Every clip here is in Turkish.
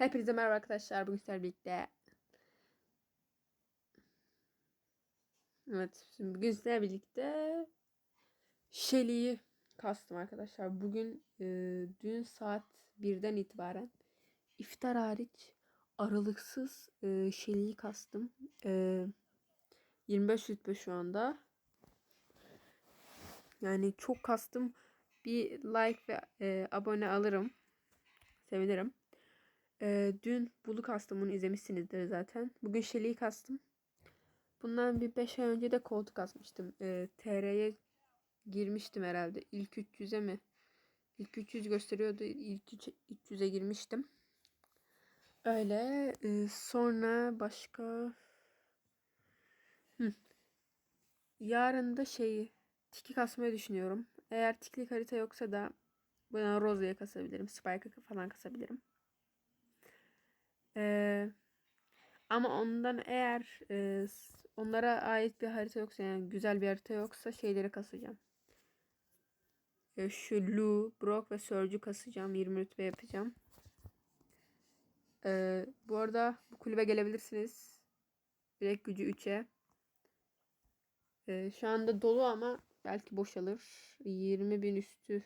Hepinize merhaba arkadaşlar. Bugün sizlerle birlikte Evet, şimdi bugün sizlerle birlikte Shelly'yi kastım arkadaşlar. Bugün e, dün saat 1'den itibaren iftar hariç aralıksız e, Shelly'yi kastım. E, 25 rütbe şu anda. Yani çok kastım. Bir like ve e, abone alırım. Sevinirim. Ee, dün Bulu kastım bunu izlemişsinizdir zaten. Bugün Shelly'yi kastım. Bundan bir 5 ay önce de koltuk asmıştım. Ee, TR'ye girmiştim herhalde. İlk 300'e mi? İlk 300 gösteriyordu. İlk 300'e girmiştim. Öyle. Ee, sonra başka... Hı. Yarın da şeyi tiki kasmayı düşünüyorum. Eğer tiklik harita yoksa da bana Rose'ye kasabilirim. Spike'a falan kasabilirim. Ee, ama ondan eğer e, onlara ait bir harita yoksa yani güzel bir harita yoksa şeyleri kasacağım. Ee, şu Lu, Brock ve Surge'ü kasacağım. 20 rütbe yapacağım. Ee, bu arada bu kulübe gelebilirsiniz. Direkt gücü 3'e. Ee, şu anda dolu ama belki boşalır. 20 bin üstü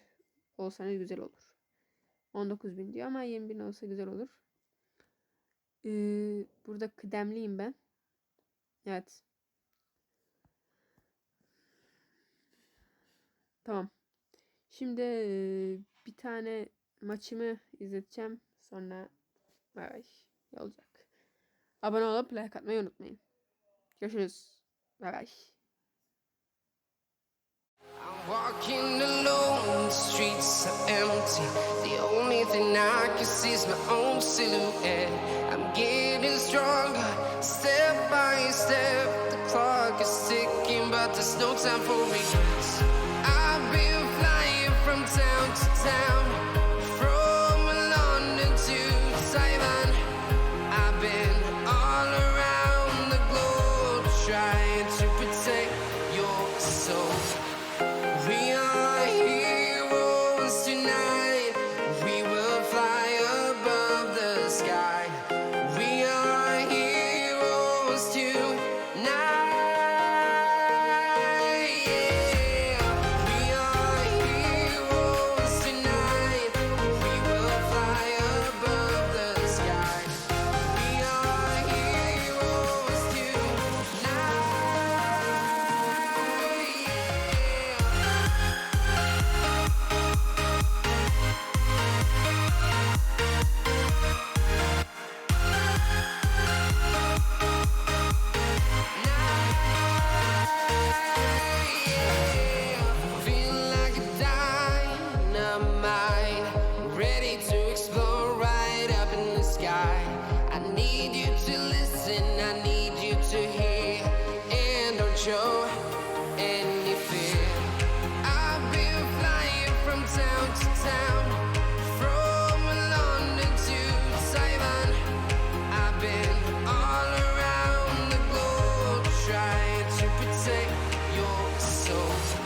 olsanız güzel olur. 19 bin diyor ama 20 bin olsa güzel olur. Ee, burada kıdemliyim ben. Evet. Tamam. Şimdi bir tane maçımı izleteceğim. Sonra bay olacak. Abone olup like atmayı unutmayın. Görüşürüz. Bay bay. I'm walking alone, the streets are empty. The only thing I can see is my own silhouette. There's no time for regrets. show any fear. I've been flying from town to town, from London to Taiwan. I've been all around the globe trying to protect your soul.